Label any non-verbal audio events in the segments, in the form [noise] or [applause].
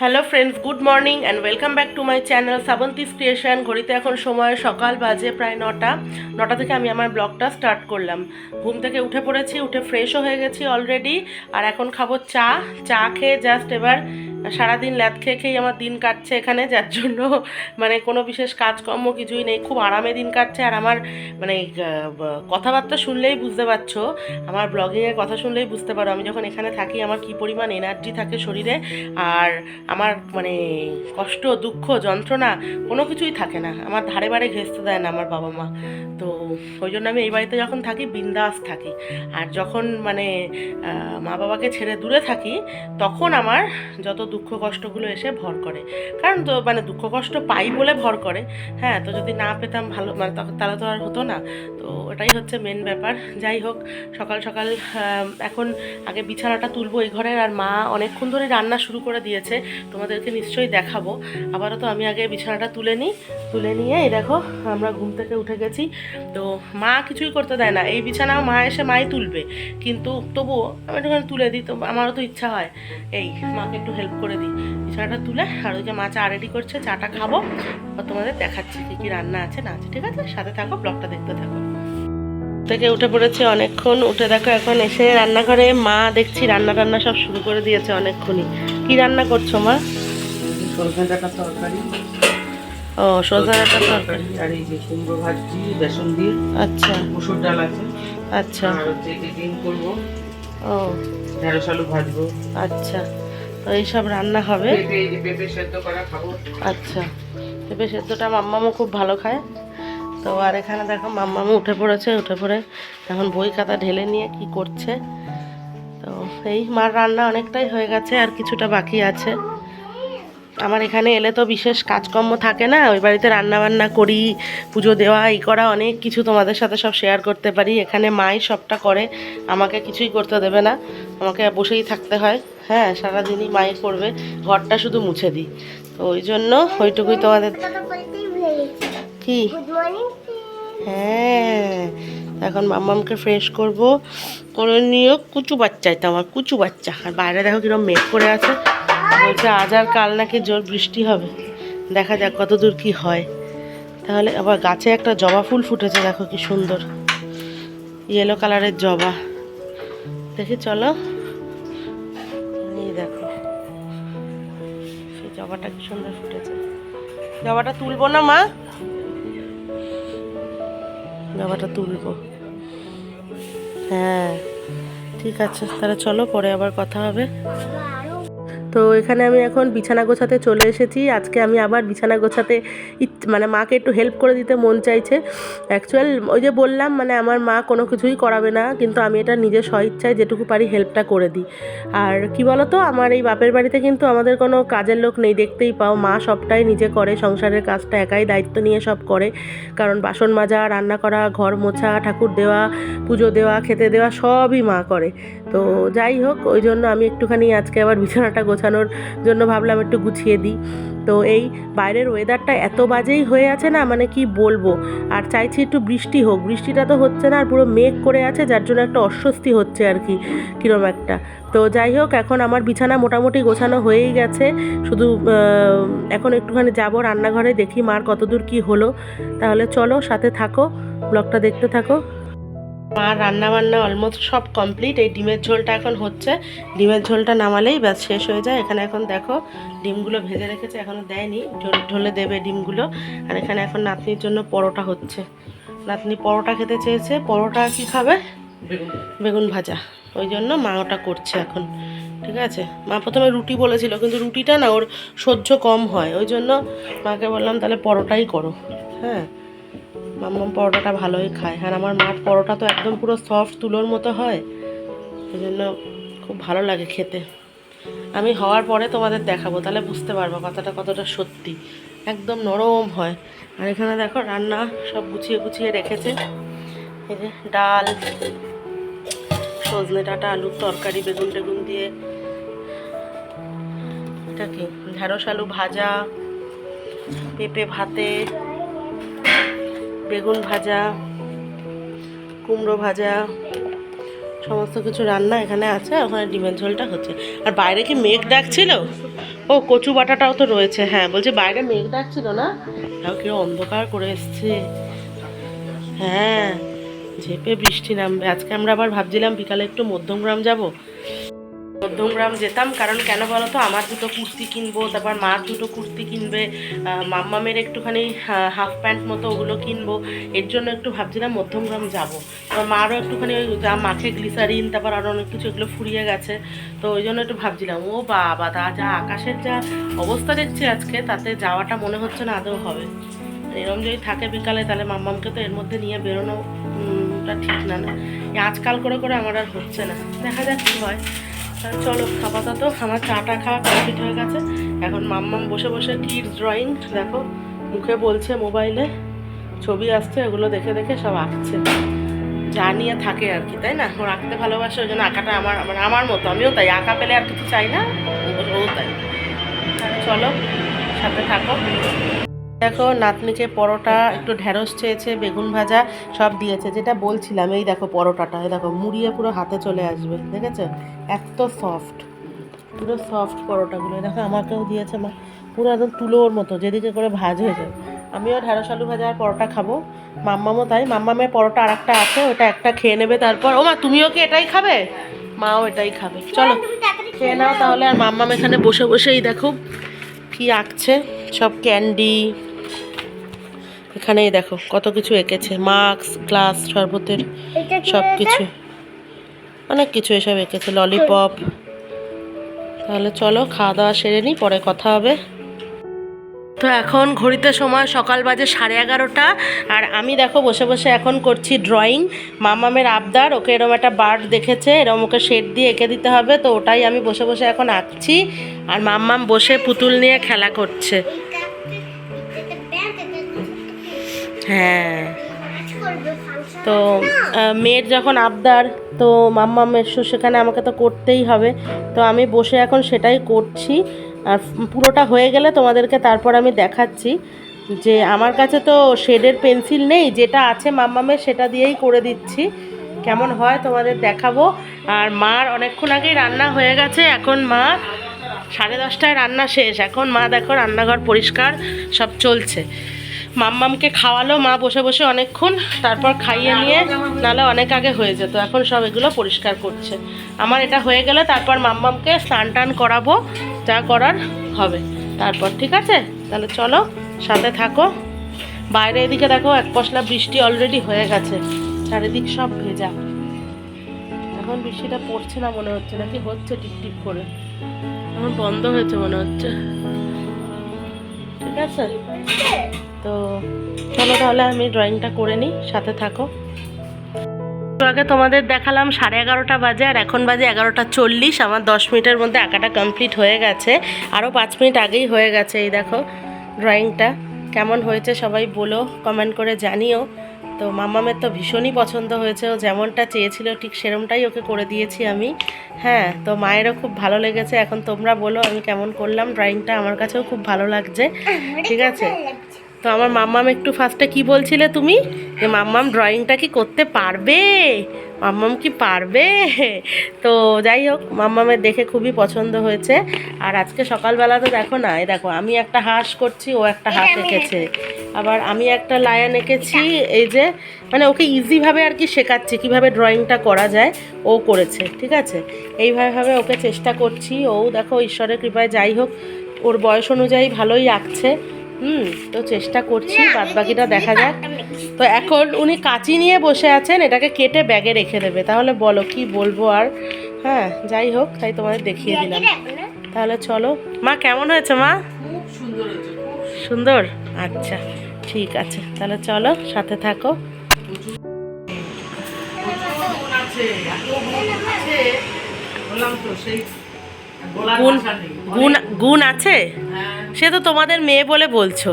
Hello friends good morning and welcome back to my channel Sabanti's creation ঘড়িতে এখন সময় সকাল বাজে প্রায় নটা। নটা থেকে আমি আমার ব্লগটা স্টার্ট করলাম। ঘুম থেকে উঠে পড়েছি, উঠে ফ্রেশও হয়ে গেছি অলরেডি আর এখন খাব চা। চা খেয়ে জাস্ট এবার সারাদিন ল্যাদ খেয়ে খেয়েই আমার দিন কাটছে এখানে। যার জন্য মানে কোনো বিশেষ কাজকর্ম কিছুই নেই। খুব আরামে দিন কাটছে। আর আমার মানে কথাবার্তা শুনলেই বুঝতে পারছ। আমার ব্লগিংয়ের কথা শুনলেই বুঝতে পারো। আমি যখন এখানে থাকি, আমার কি পরিমাণ এনার্জি থাকে শরীরে। আর আমার মানে কষ্ট, দুঃখ, যন্ত্রণা কোনো কিছুই থাকে না। আমার ধারে বারে ঘেঁচতে দেয় না আমার বাবা মা। তো ওই জন্য আমি এই বাড়িতে যখন থাকি, বিন্দাস থাকি। আর যখন মানে মা বাবাকে ছেড়ে দূরে থাকি, তখন আমার যত দুঃখ কষ্টগুলো এসে ভর করে। কারণ তো মানে দুঃখ কষ্ট পাই বলে ভর করে। হ্যাঁ তো যদি না পেতাম ভালো মানে তাহলে তো আর হতো না। তো ওটাই হচ্ছে মেন ব্যাপার। যাই হোক, সকাল সকাল এখন আগে বিছানাটা তুলবো এই ঘরের। আর মা অনেকক্ষণ ধরে রান্না শুরু করে দিয়েছে। তোমাদেরকে নিশ্চয়ই দেখাবো। আবারও তো আমি আগে বিছানাটা তুলে নিই। তুলে নিয়ে এই দেখো, আমরা ঘুম থেকে উঠে গেছি। তো মা কিছুই করতে দেয় না। এই বিছানাও মা এসে মাই তুলবে। কিন্তু তবুও আমি একটুখানি তুলে দিই। তো আমারও তো ইচ্ছা হয়। এই, মাকে একটু হেল্প করে দিই। বিছানাটা তুলে আর ওই যে মা চা রেডি করছে, চাটা খাব। আর তোমাদের দেখাচ্ছি কী কী রান্না আছে, না আছে, ঠিক আছে? সাথে থাকো ব্লগটা দেখতে থাকো। থেকে উঠে পড়েছে অনেকক্ষণ। উঠে দেখো এখন এসে রান্নাঘরে মা দেখছি রান্না টান্না সব শুরু করে দিয়েছে অনেকক্ষণই। কি রান্না করছ মা? তরকারি। ও সজনা ডাঁটার তরকারি। আর এই যে কুমড়ো ভাজি বেসন দিয়ে। আচ্ছা। মুসুর ডাল আছে। আচ্ছা। আর হচ্ছে ডিম করব। ও। ঢেঁড়স আলু ভাজবো। আচ্ছা। তো এইসব রান্না হবে? পেঁপে পেঁপে সেদ্ধ করা খাব। আচ্ছা। পেঁপে সেদ্ধটা মাম্মামও খুব ভালো খায়। তো আর এখানে দেখো মাম্মামও উঠে পড়েছে, উঠে পড়ে এখন বই খাতা ঢেলে নিয়ে কি করছে। তো এই মার রান্না অনেকটাই হয়ে গেছে, আর কিছুটা বাকি আছে। আমার এখানে এলে তো বিশেষ কাজকর্ম থাকে না, ওই বাড়িতে রান্না বান্না করি, পুজো দেওয়া, এই করা, অনেক কিছু তোমাদের সাথে সব শেয়ার করতে পারি। এখানে মাই সবটা করে, আমাকে কিছুই করতে দেবে না, আমাকে বসেই থাকতে হয়। হ্যাঁ সারাদিনই মাই করবে, ঘরটা শুধু মুছে দিই। তো ওই জন্য ওইটুকুই তোমাদের কি হ্যাঁ এখন মাম্মামকে ফ্রেশ করব। করে নিয়ে কুচু বাচ্চাই তো আমার কুচু বাচ্চা। আর বাইরে দেখো কীরকম মেঘ করে আছে। বলছে আজ আর কাল নাকি জোর বৃষ্টি হবে। দেখা যাক কত দূর কি হয়। তাহলে আবার গাছে একটা জবা ফুল ফুটেছে দেখো কি সুন্দর। ইয়েলো কালারের জবা। দেখি চলো। এই দেখো। সেই জবাটা কি সুন্দর ফুটেছে। জবাটা তুলবো না মা? জামাটা তুলবো। হ্যাঁ ঠিক আছে। তাহলে চলো পরে আবার কথা হবে। তো এখানে আমি এখন বিছানা গোছাতে চলে এসেছি। আজকে আমি আবার বিছানা গোছাতে মানে মাকে একটু হেল্প করে দিতে মন চাইছে। অ্যাকচুয়াল ওই যে বললাম মানে আমার মা কোনো কিছুই করাবে না, কিন্তু আমি এটা নিজের স্বইচ্ছায় যেটুকু পারি হেল্পটা করে দিই। আর কি বলতো, আমার এই বাপের বাড়িতে কিন্তু আমাদের কোনো কাজের লোক নেই, দেখতেই পাও। মা সবটাই নিজে করে, সংসারের কাজটা একাই দায়িত্ব নিয়ে সব করে। কারণ বাসন মাজা, রান্না করা, ঘর মোছা, ঠাকুর দেওয়া, পুজো দেওয়া, খেতে দেওয়া সবই মা করে। তো যাই হোক, ওই জন্য আমি একটুখানি আজকে আবার বিছানাটা গোছানোর জন্য ভাবলাম একটু গুছিয়ে দিই। তো এই বাইরের ওয়েদারটা এত বাজেই হয়ে আছে না মানে কি বলব? আর চাইছি একটু বৃষ্টি হোক। বৃষ্টিটা তো হচ্ছে না, আর পুরো মেঘ করে আছে, যার জন্য একটা অস্বস্তি হচ্ছে আর কি কীরকম একটা। তো যাই হোক, এখন আমার বিছানা মোটামুটি গোছানো হয়েই গেছে। শুধু এখন একটুখানি যাব রান্নাঘরে, দেখি মার কতদূর কি হলো। তাহলে চলো, সাথে থাকো, ব্লগটা দেখতে থাকো। মা রান্না বান্না অলমোস্ট সব কমপ্লিট এই ডিমের ঝোলটা এখন হচ্ছে। ডিমের ঝোলটা নামালেই ব্যাস শেষ হয়ে যায়। এখানে এখন দেখো ডিমগুলো ভেজে রেখেছে এখনও দেয়নি। ঢোলে দেবে ডিমগুলো। আর এখানে এখন নাতনির জন্য পরোটা হচ্ছে। নাতনি পরোটা খেতে চেয়েছে। পরোটা কি খাবে? বেগুন ভাজা। ওই জন্য মা ওটা করছে এখন। ঠিক আছে? মা প্রথমে রুটি বলেছিল কিন্তু রুটিটা না ওর সহ্য কম হয়। ওই জন্য মাকে বললাম তাহলে পরোটাই করো। হ্যাঁ? মাম্মাম পরোটাটা ভালোই খায়। আর আমার মার পরোটা তো একদম পুরো সফট তুলোর মতো হয়। ওই জন্য খুব ভালো লাগে খেতে। আমি হওয়ার পরে তোমাদের দেখাবো, তাহলে বুঝতে পারব কথাটা কতটা সত্যি। একদম নরম হয়। আর এখানে দেখো রান্না সব গুছিয়ে গুছিয়ে রেখেছে। এই যে ডাল, সজনে ডাঁটা, আলুর তরকারি, বেগুন টেগুন দিয়ে। এটা কি? ঢেঁড়স আলু ভাজা, পেঁপে ভাতে। বেগুন ভাজা, কুমড়ো ভাজা, সমস্ত কিছু রান্না এখানে আছে, ওখানে ডিমের ঝোলটা হচ্ছে। আর বাইরে কি মেঘ ডাকছিল? ও, কচু বাটাটাও তো রয়েছে হ্যাঁ বলছে বাইরে মেঘ ডাকছিল না? তাও কেউ অন্ধকার করে এসছে। হ্যাঁ ঝেপে বৃষ্টি নামবে আজকে আমরা আবার ভাবছিলাম বিকালে একটু মধ্যমগ্রাম যাব। মধ্যমগ্রাম যেতাম কারণ কেন বলো তো আমার দুটো কুর্তি কিনবো তারপর মার দুটো কুর্তি কিনবে মাম্মামের একটুখানি হাফ প্যান্ট মতো ওগুলো কিনবো এর জন্য একটু ভাবছিলাম মধ্যমগ্রাম যাব। তো মারও একটুখানি ওই মাখে গ্লিসারিন তারপর আরও অনেক কিছু এগুলো ফুরিয়ে গেছে তো ওই জন্য একটু ভাবছিলাম ও বাবা তা যা আকাশের যা অবস্থা দেখছি আজকে তাতে যাওয়াটা মনে হচ্ছে না আদৌ হবে। এরম যদি থাকে বিকালে তাহলে মাম্মামকে তো এর মধ্যে নিয়ে বেরোনো উম, ঠিক না না। আজকাল করে করে আমার আর হচ্ছে না। দেখা যাক কী হয়। চলো আপাতত আমার চাটা খাওয়া কমপ্লিট হয়ে গেছে। এখন মাম্মাম বসে বসে কিডস ড্রয়িং দেখো, মুখে বলছে মোবাইলে ছবি আসছে, এগুলো দেখে দেখে সব আঁকছে। যা নিয়ে থাকে আর কি, তাই না? ও আঁকতে ভালোবাসে, ওই জন্য আঁকাটা আমার মানে আমার মতো। আমিও তাই, আঁকা পেলে আর কিছু চাই না, ও- তাই। চলো, সাথে থাকো। দেখো, নাতনিকে পরোটা, একটু ঢ্যাঁড়স চেয়েছে, বেগুন ভাজা, সব দিয়েছে। যেটা বলছিলাম, এই দেখো পরোটাটা, এই দেখো, মুড়িয়ে পুরো হাতে চলে আসবে, দেখেছ? এত সফট পুরো সফট পরোটাগুলো। দেখো, আমাকেও দিয়েছে মা, পুরো একদম তুলোর মতো, যেদিকে করে ভাজ হয়ে যায়। আমিও ঢ্যাঁড়স আলু ভাজা আর পরোটা খাব। মাম্মামও তাই মাম্মামের পরোটা আর একটা আছে, ওটা একটা খেয়ে নেবে তারপর। ও মা তুমিও কি এটাই খাবে? মাও এটাই খাবে। চলো, খেয়ে নাও তাহলে। আর মাম্মাম এখানে বসে বসেই দেখো, কি আঁকছে। সব ক্যান্ডি এখানেই দেখো কত কিছু এঁকেছে মাস্ক গ্লাস শরবতের সব কিছু। অনেক কিছু এসব এঁকেছে ললিপপ তাহলে চলো খাওয়া দাওয়া সেরে নিই পরে কথা হবে। তো এখন ঘড়িতে সময় সকাল বাজে সাড়ে এগারোটা আর আমি দেখো বসে বসে এখন করছি ড্রয়িং মামামের আবদার ওকে এরম একটা বার্ড দেখেছে এরম ওকে শেড দিয়ে এঁকে দিতে হবে তো ওটাই আমি বসে বসে এখন আঁকছি। আর মাম্মাম বসে পুতুল নিয়ে খেলা করছে। হ্যাঁ। তো মেয়ের যখন আবদার, তো মাম্মামের শো সেখানে আমাকে তো করতেই হবে। তো আমি বসে এখন সেটাই করছি। আর পুরোটা হয়ে গেলে তোমাদেরকে তারপর আমি দেখাচ্ছি যে আমার কাছে তো শেডের পেন্সিল নেই, যেটা আছে মাম্মামের সেটা দিয়েই করে দিচ্ছি। কেমন হয় তোমাদের দেখাবো। আর মার অনেকক্ষণ আগেই রান্না হয়ে গেছে, এখন মা সাড়ে দশটায় রান্না শেষ। এখন মা দেখো রান্নাঘর পরিষ্কার, সব চলছে। মাম্মামকে খাওয়ালো, মা বসে বসে অনেকক্ষণ তারপর খাইয়ে নিয়ে, নাহলে অনেক আগে হয়ে যেত। এখন সব এগুলো পরিষ্কার করছে। আমার এটা হয়ে গেলে তারপর মাম্মামকে স্নান টান করাবো, যা করার হবে। তারপর, ঠিক আছে? তাহলে চলো, সাথে থাকো। বাইরে এদিকে দেখো, এক পশলা বৃষ্টি অলরেডি হয়ে গেছে। চারিদিক সব ভেজা। এখন বৃষ্টিটা পড়ছে না মনে হচ্ছে, নাকি হচ্ছে টিপ টিপ করে। এখন বন্ধ হয়েছে মনে হচ্ছে। ঠিক আছে? তো চলো তাহলে আমি ড্রয়িংটা করে নিই, সাথে থাকো। আগে তোমাদের দেখালাম সাড়ে এগারোটা বাজে, আর এখন বাজে এগারোটা চল্লিশ। আমার দশ মিনিটের মধ্যে আঁকাটা কমপ্লিট হয়ে গেছে। আরও পাঁচ মিনিট আগেই হয়ে গেছে, এই দেখো ড্রয়িংটা। কেমন হয়েছে সবাই বলো, কমেন্ট করে জানিও। তো মামামের তো ভীষণই পছন্দ হয়েছে, ও যেমনটা চেয়েছিল ঠিক সেরমটাই ওকে করে দিয়েছি আমি। হ্যাঁ তো মায়েরও খুব ভালো লেগেছে। এখন তোমরা বলো আমি কেমন করলাম, ড্রয়িংটা আমার কাছেও খুব ভালো লাগছে। ঠিক আছে? তো আমার মাম্মাম একটু ফার্স্টে কি বলছিলে তুমি? যে মাম্মাম ড্রয়িংটা কি করতে পারবে? মাম্মাম কি পারবে? তো যাই হোক মাম্মামের দেখে খুবই পছন্দ হয়েছে। আর আজকে সকালবেলা তো দেখো না এই দেখো আমি একটা হাঁস করছি ও একটা হাঁস এঁকেছে। আবার আমি একটা লায়ন এঁকেছি এই যে মানে ওকে ইজিভাবে আর কি শেখাচ্ছি কীভাবে ড্রয়িংটা করা যায় ও করেছে ঠিক আছে? এইভাবেভাবে ওকে চেষ্টা করছি ও দেখো ঈশ্বরের কৃপায় যাই হোক ওর বয়স অনুযায়ী ভালোই আঁকছে। হুম তো চেষ্টা করছি বাদ বাকিটা দেখা যাক। তো এখন উনি কাঁচি নিয়ে বসে আছেন এটাকে কেটে ব্যাগে রেখে দেবে। তাহলে বলো কি বলব আর? হ্যাঁ যাই হোক তাই তোমাদের দেখিয়ে দিলাম। তাহলে চলো। মা কেমন হয়েছে মা? সুন্দর আচ্ছা ঠিক আছে। তাহলে চলো সাথে থাকো। বললাম তো সেই গুণ গুণ গুণ আছে? সে তো তোমাদের মেয়ে বলে বলছো।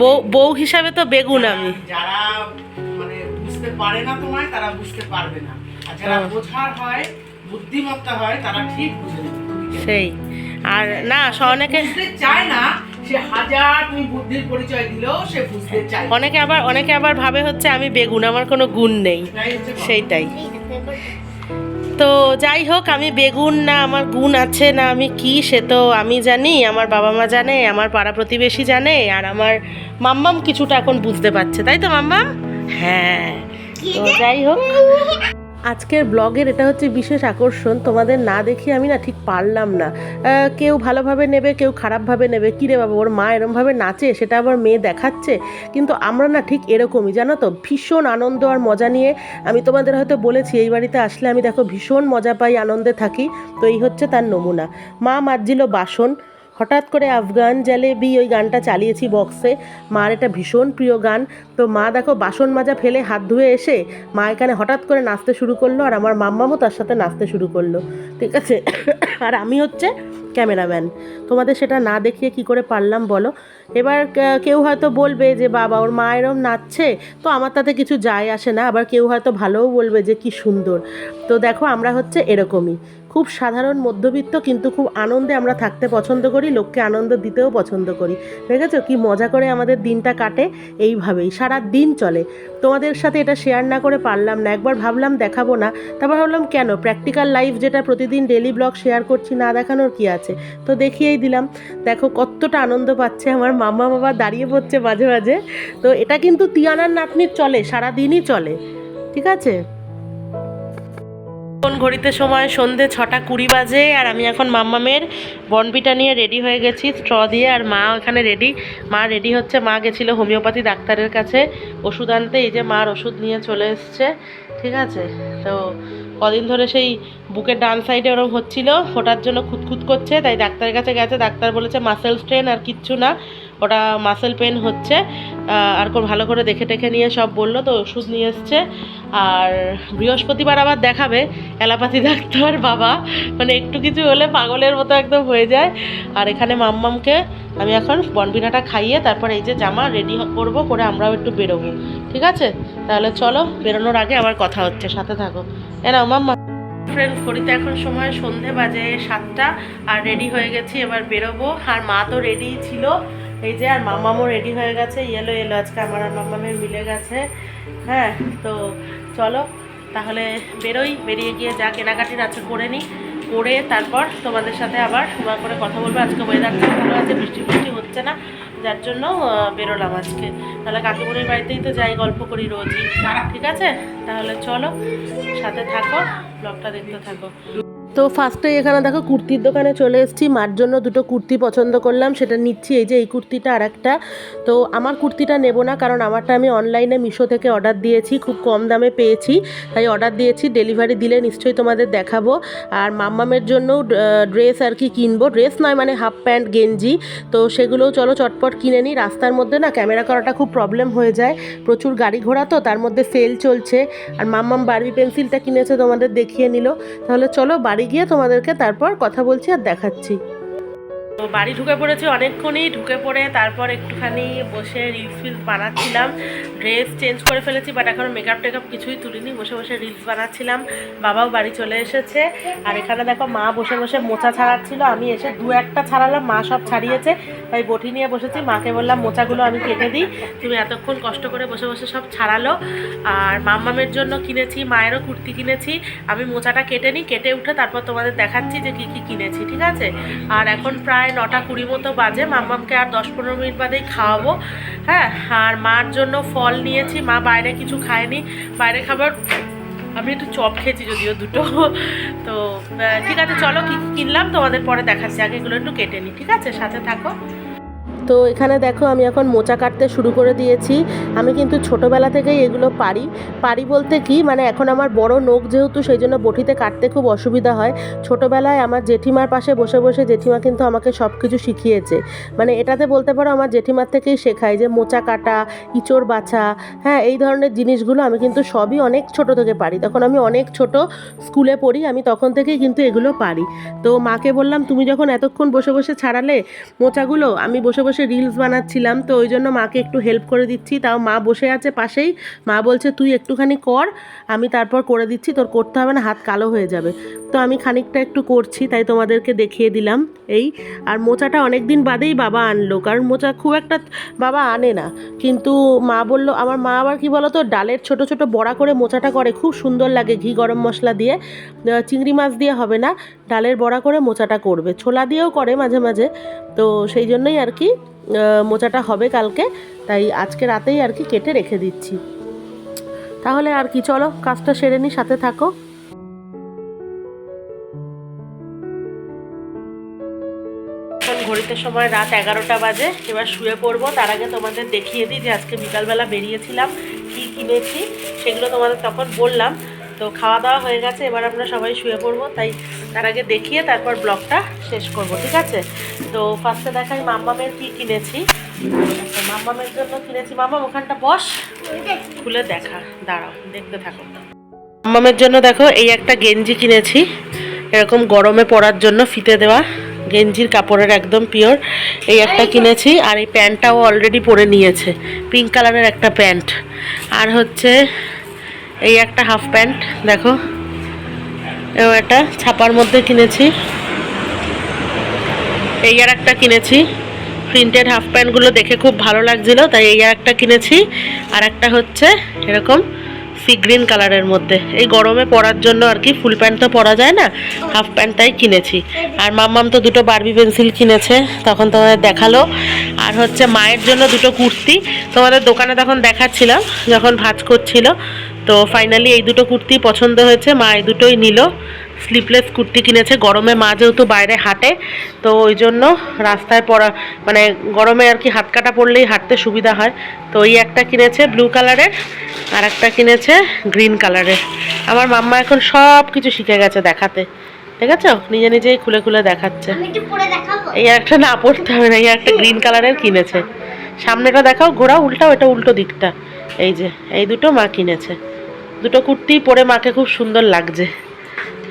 বউ বউ হিসাবে তো বেগুন আমি। যারা মানে বুঝতে পারে না তোমায় তারা বুঝতে পারবে না। আর যারা বোঝার হয় বুদ্ধিমত্তা হয় তারা ঠিক বুঝে নেবে। তুমি কে। সেই। আর না অনেকে চায় না সে হাজার তুমি বুদ্ধির পরিচয় দিলেও সে বুঝতে চায় অনেকে আবার অনেকে আবার ভাবে হচ্ছে আমি বেগুন আমার কোনো গুণ নেই। সেইটাই। তো যাই হোক, আমি বেগুন না, আমার গুণ আছে না, আমি কি সে তো আমি জানি, আমার বাবা মা জানে, আমার পাড়া প্রতিবেশী জানে, আর আমার মাম্মাম কিছুটা এখন বুঝতে পারছে, তাই তো মাম্মাম? হ্যাঁ তো যাই হোক। আজকের ব্লগের এটা হচ্ছে বিশেষ আকর্ষণ। তোমাদের না দেখে আমি না ঠিক পারলাম না। কেউ ভালোভাবে নেবে, কেউ খারাপভাবে নেবে। কী রে বাবা, ওর মা এরমভাবে নাচে, সেটা আবার মেয়ে দেখাচ্ছে? কিন্তু আমরা না ঠিক এরকমই, জানো তো? ভীষণ আনন্দ আর মজা নিয়ে আমি তোমাদের হয়তো বলেছি, এই বাড়িতে আসলে আমি দেখো ভীষণ মজা পাই, আনন্দে থাকি। তো এই হচ্ছে তার নমুনা। মা মাজছিল বাসন হঠাৎ করে আফগান জালেবি ওই গানটা চালিয়েছি বক্সে। মার এটা ভীষণ প্রিয় গান। তো মা দেখো বাসন মাজা ফেলে হাত ধুয়ে এসে মা এখানে হঠাৎ করে নাচতে শুরু করল আর আমার মাম্মামও তার সাথে নাচতে শুরু করল। ঠিক আছে? আর আমি হচ্ছে ক্যামেরাম্যান। তোমাদের সেটা না দেখিয়ে কি করে পারলাম বলো? এবার কেউ হয়তো বলবে যে বাবা, ওর মা এরম নাচছে। তো আমার তাতে কিছু যায় আসে না। আবার কেউ হয়তো ভালোও বলবে যে কি সুন্দর। তো দেখো আমরা হচ্ছে এরকমই। খুব সাধারণ মধ্যবিত্ত কিন্তু খুব আনন্দে আমরা থাকতে পছন্দ করি, লোককে আনন্দ দিতেও পছন্দ করি। দেখেছ? কি মজা করে আমাদের দিনটা কাটে? এইভাবেই সারা দিন চলে। তোমাদের সাথে এটা শেয়ার না করে পারলাম না। একবার ভাবলাম দেখাবো না। তারপর ভাবলাম, কেন? প্র্যাকটিক্যাল লাইফ যেটা প্রতিদিন ডেলি ব্লগ শেয়ার করছি না দেখানোর কি আছে? তো দেখিয়েই দিলাম। দেখো, কতটা আনন্দ পাচ্ছে আমার মামা বাবা দাঁড়িয়ে পড়ছে মাঝে মাঝে। তো এটা কিন্তু তিয়ানার নাতনির চলে, সারা দিনই চলে। ঠিক আছে? এখন ঘড়িতে সময় সন্ধে ছটা কুড়ি বাজে আর আমি এখন মাম্মামের বনবিটা নিয়ে রেডি হয়ে গেছি স্ট্র দিয়ে আর মা ওখানে রেডি মা রেডি হচ্ছে, মা গেছিল হোমিওপ্যাথি ডাক্তারের কাছে ওষুধ আনতে, এই যে মার ওষুধ নিয়ে চলে এসছে, ঠিক আছে? তো কদিন ধরে সেই বুকের ডান সাইডে ওরকম হচ্ছিল ওটার জন্য খুঁতখুত করছে, তাই ডাক্তারের কাছে গেছে, ডাক্তার বলেছে মাসেল স্ট্রেন আর কিচ্ছু না। ওটা মাসেল পেন হচ্ছে আর কোন ভালো করে দেখে টেখে নিয়ে সব বলল, তো ওষুধ নিয়ে এসছে। আর বৃহস্পতিবার আবার দেখাবে, অ্যালোপ্যাথি [laughs] ডাক্তার বাবা। মানে একটু কিছু হলে পাগলের মতো একদম হয়ে যায়। আর এখানে মাম্মামকে আমি এখন বনবিনাটা খাইয়ে তারপর এই যে জামা রেডি করব, করে আমরাও একটু বেরোবো। ঠিক আছে? তাহলে চলো, বেরোনোর আগে আবার কথা হচ্ছে, সাথে থাকো। এ নাও, মাম্মা। ফ্রেন্ডস ঘড়িতে এখন সময় সন্ধে বাজে সাতটা, আর রেডি হয়ে গেছি, এবার বেরোবো। আর মা তো রেডি ছিল। এই যে আর মাম্মামও রেডি হয়ে গেছে ইয়েলো এলো আজকে আমার আর মাম্মামের মিলে গেছে। হ্যাঁ তো চলো, তাহলে বেরোই, বেরিয়ে গিয়ে যা কেনাকাটির আছে করে নিই করে তারপর তোমাদের সাথে আবার সময় করে কথা বলব। আজকে ওয়েদারটা ভালো আছে, বৃষ্টি বৃষ্টি হচ্ছে না, যার জন্য বেরোলাম আজকে। তাহলে কাকিমুনির বাড়িতেই তো যাই, গল্প করি রোজই। ঠিক আছে? তাহলে চলো, সাথে থাকো ব্লগটা দেখতে থাকো। তো ফার্স্টে এখানে দেখো কুর্তির দোকানে চলে এসেছি। মার জন্য দুটো কুর্তি পছন্দ করলাম, সেটা নিচ্ছি। এই যে এই কুর্তিটা আর একটা তো আমার কুর্তিটা নেব না, কারণ আমারটা আমি অনলাইনে মিশো থেকে অর্ডার দিয়েছি, খুব কম দামে পেয়েছি। তাই অর্ডার দিয়েছি ডেলিভারি দিলে নিশ্চয়ই তোমাদের দেখাবো। আর মাম্মামের জন্য ড্রেস আর কি কিনবো। ড্রেস নয় মানে হাফ প্যান্ট গেঞ্জি। তো সেগুলোও চলো চটপট কিনে নিই। রাস্তার মধ্যে না ক্যামেরা করাটা খুব প্রবলেম হয়ে যায়। প্রচুর গাড়ি ঘোড়া তো, তার মধ্যে সেল চলছে। আর মাম্মাম বারবি পেন্সিলটা কিনেছে, তোমাদের দেখিয়ে নিল। তাহলে চলো বাড়ি গিয়ে তোমাদেরকে তারপর কথা বলছি আর দেখাচ্ছি। তো বাড়ি ঢুকে পড়েছি অনেকক্ষণই, ঢুকে পড়ে তারপর একটুখানি বসে রিলস ফিলস বানাচ্ছিলাম। ড্রেস চেঞ্জ করে ফেলেছি বাট এখনও মেকআপ টেকআপ কিছুই তুলিনি, বসে বসে রিলস বানাচ্ছিলাম। বাবাও বাড়ি চলে এসেছে। আর এখানে দেখো মা বসে বসে মোচা ছাড়াচ্ছিল। আমি এসে দু একটা ছাড়ালাম, মা সব ছাড়িয়েছে। তাই বটি নিয়ে বসেছি। মাকে বললাম, মোচাগুলো আমি কেটে দিই। তুমি এতক্ষণ কষ্ট করে বসে বসে সব ছাড়ালো। আর মাম্মামের জন্য কিনেছি, মায়েরও কুর্তি কিনেছি। আমি মোচাটা কেটে নিই, কেটে উঠে তারপর তোমাদের দেখাচ্ছি যে কী কী কিনেছি, ঠিক আছে? আর এখন প্রায় নটা কুড়ি মতো বাজে। মামাকে আর দশ পনেরো মিনিট বাদেই খাওয়াবো। হ্যাঁ আর মার জন্য ফল নিয়েছি। মা বাইরে কিছু খায়নি। বাইরে খাবার আমি একটু চপ খেয়েছি যদিও দুটো। তো ঠিক আছে, চলো কী কিনলাম তোমাদের পরে দেখাচ্ছি। আগে এগুলো একটু কেটে নিই, ঠিক আছে? সাথে থাকো। তো এখানে দেখো আমি এখন মোচা কাটতে শুরু করে দিয়েছি। আমি কিন্তু ছোটোবেলা থেকেই এগুলো পারি। পারি বলতে কি মানে এখন আমার বড় নোখ যেহেতু, সেই জন্য বটিতে কাটতে খুব অসুবিধা হয়। ছোটোবেলায় আমার জেঠিমার পাশে বসে বসে জেঠিমা কিন্তু আমাকে সব কিছু শিখিয়েছে। মানে এটাতে বলতে পারো আমার জেঠিমার থেকেই শেখায় যে মোচা কাটা, ইঁচড় বাছা হ্যাঁ এই ধরনের জিনিসগুলো আমি কিন্তু সবই অনেক ছোট থেকে পারি। তখন আমি অনেক ছোট স্কুলে পড়ি, আমি তখন থেকেই কিন্তু এগুলো পারি। তো মাকে বললাম, তুমি যখন এতক্ষণ বসে বসে ছাড়ালে মোচাগুলো, আমি বসে বসে বসে রিলস বানাচ্ছিলাম, তো ওই জন্য মাকে একটু হেল্প করে দিচ্ছি। তাও মা বসে আছে পাশেই। মা বলছে, তুই একটুখানি কর, আমি তারপর করে দিচ্ছি, তোর করতে হবে না, হাত কালো হয়ে যাবে। তো আমি খানিকটা একটু করছি, তাই তোমাদেরকে দেখিয়ে দিলাম এই। আর মোচাটা অনেক দিন বাদেই বাবা আনলো, কারণ মোচা খুব একটা বাবা আনে না। কিন্তু মা বলল, আমার মা আবার কি বলো তো ডালের ছোট ছোট বড়া করে মোচাটা করে, খুব সুন্দর লাগে ঘি গরম মশলা দিয়ে। চিংড়ি মাছ দিয়ে হবে না, ডালের বড়া করে মোচাটা করবে। ছোলা দিয়েও করে মাঝে মাঝে, তো সেই জন্যই আর কি। মোচাটা হবে কালকে, তাই আজকে রাতেই আর কি কেটে রেখে দিচ্ছি। তাহলে আর কি, চলো, কাজটা সেরে নি, সাথে থাকো। ঘড়িতে সময় রাত এগারোটা বাজে, এবার শুয়ে পড়ব। তার আগে তোমাদের দেখিয়ে দিই যে আজকে বিকালবেলা বেরিয়েছিলাম, কী কিনেছি, সেগুলো তোমাদের তখন বললাম। তো খাওয়া দাওয়া হয়ে গেছে, এবার আমরা সবাই শুয়ে পড়ব, তাই তার আগে দেখিয়ে তারপর ব্লগটা শেষ করব, ঠিক আছে? তো ফার্স্টে দেখাই মাম্মামের কী কিনেছি। মাম্মামের জন্য কিনেছি। মাম্মাম, ওখানটা বস, খুলে দেখা। দাঁড়াও, দেখতে থাকো। মাম্মামের জন্য দেখো, এই একটা গেঞ্জি কিনেছি। এরকম গরমে পরার জন্য ফিতে দেওয়া। গেঞ্জির কাপড়ের একদম পিওর। এই একটা কিনেছি, আর এই প্যান্টটাও অলরেডি পরে নিয়েছে। পিঙ্ক কালারের একটা প্যান্ট। আর হচ্ছে এই একটা হাফ প্যান্ট, দেখো। এও একটা ছাপার মধ্যে কিনেছি। এই আর একটা কিনেছি। প্রিন্টেড হাফ প্যান্টগুলো দেখে খুব ভালো লাগছিল, তাই এই আর একটা কিনেছি। আর একটা হচ্ছে এরকম সি গ্রিন কালারের মধ্যে। এই গরমে পরার জন্য আর কি ফুল প্যান্ট তো পরা যায় না, হাফ প্যান্টটাই কিনেছি। আর মাম্মাম তো দুটো বারবি পেন্সিল কিনেছে, তখন তোমাদের দেখাল। আর হচ্ছে মায়ের জন্য দুটো কুর্তি, তোমাদের দোকানে তখন দেখাচ্ছিলাম, যখন ভাজ করছিল। তো ফাইনালি এই দুটো কুর্তি পছন্দ হয়েছে মা এই দুটোই নিল। স্লিপলেস কুর্তি কিনেছে গরমে মা যেহেতু বাইরে হাঁটে তো ওই জন্য রাস্তায় পরা মানে গরমে আর কি হাত কাটা পড়লেই হাঁটতে সুবিধা হয়। তো এই একটা কিনেছে ব্লু কালারের আর একটা কিনেছে গ্রিন কালারের আমার মাম্মা এখন সব কিছু শিখে গেছে দেখাতে। ঠিক আছে নিজে নিজেই খুলে খুলে দেখাচ্ছে। এই একটা না পড়তে হবে না এই একটা গ্রিন কালারের কিনেছে। সামনেটা দেখাও ঘোরা উল্টাও এটা উল্টো দিকটা। এই যে এই দুটো মা কিনেছে। দুটো কুর্তি পরে মাকে খুব সুন্দর লাগছে।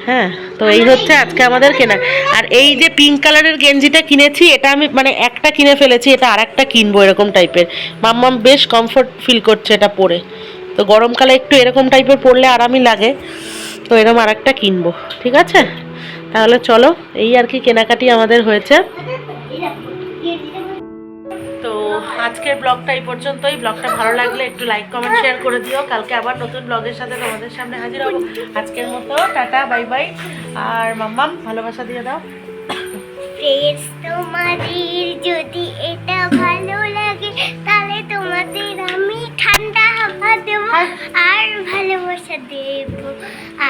হ্যাঁ তো এই হচ্ছে আজকে আমাদের কেনা। আর এই যে পিঙ্ক কালারের গেঞ্জিটা কিনেছি, এটা আমি মানে একটা কিনে ফেলেছি, এটা আর একটা কিনবো এরকম টাইপের মাম্মাম বেশ কমফোর্ট ফিল করছে এটা পরে। তো গরমকালে একটু এরকম টাইপের পরলে আরামই লাগে। তো এরকম আর একটা কিনবো, ঠিক আছে? তাহলে চলো, এই আর কি কেনাকাটি আমাদের হয়েছে। তো আজকের ব্লগটা এই পর্যন্তই। ব্লগটা ভালো লাগলে একটু লাইক কমেন্ট শেয়ার করে দিও। কালকে আবার নতুন ব্লগের সাথে তোমাদের সামনে হাজির হব। আজকের মতো টাটা বাই বাই আর মাম্মাম ভালোবাসা দিয়ে দাও। তোমাদের যদি এটা ভালো লাগে তাহলে তোমাদের আমি ঠান্ডা হাওয়া দেব আর ভালোবাসা দেব।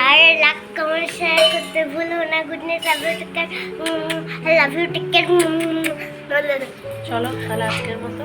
আর লাখ কমেন্ট শেয়ার করতে ভুলো না। Goodness love you take care love you take care চলো তাহলে আজকের মতো।